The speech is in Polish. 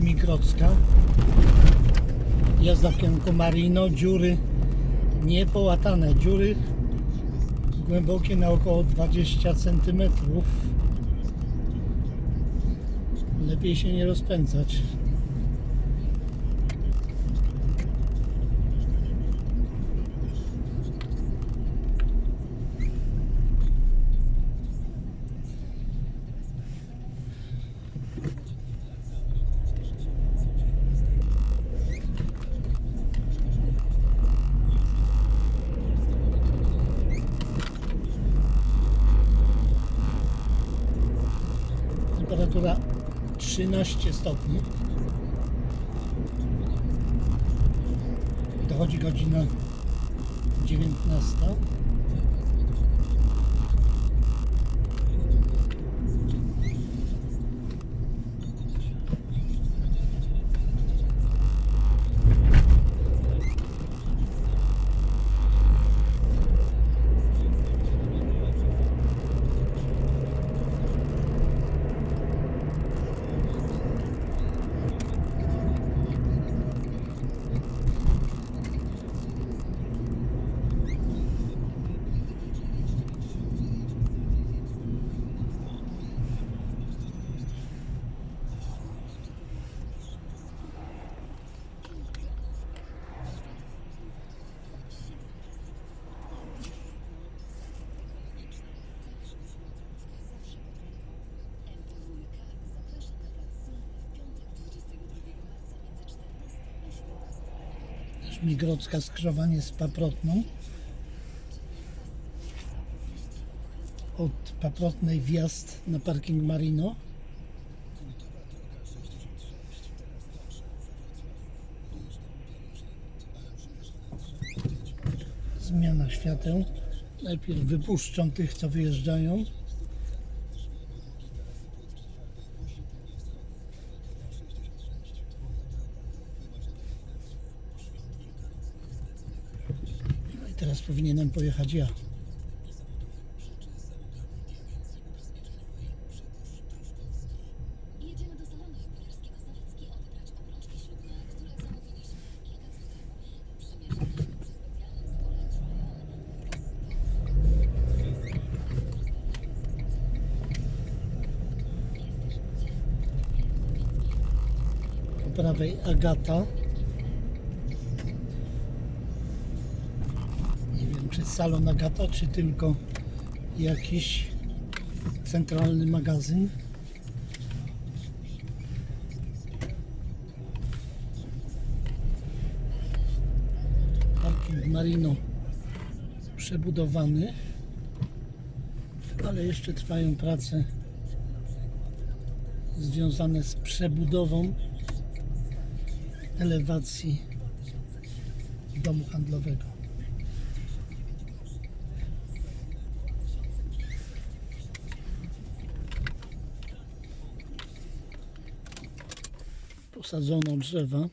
Żmigrodzka. Jazda w kierunku Marino, dziury niepołatane, dziury głębokie na około 20 cm. Lepiej się nie rozpędzać. Temperatura 13 stopni. Dochodzi godzina 19. Żmigrodzka skrzyżowanie z Paprotną. Od Paprotnej wjazd na parking Marino. Zmiana świateł. Najpierw wypuszczą tych, co wyjeżdżają. Specjalnym stole try-on. Po prawej Agata. Nie wiem, czy salon Agata, czy tylko jakiś centralny magazyn. Parking Marino przebudowany, ale jeszcze trwają prace związane z przebudową elewacji domu handlowego. sur sa zone observant.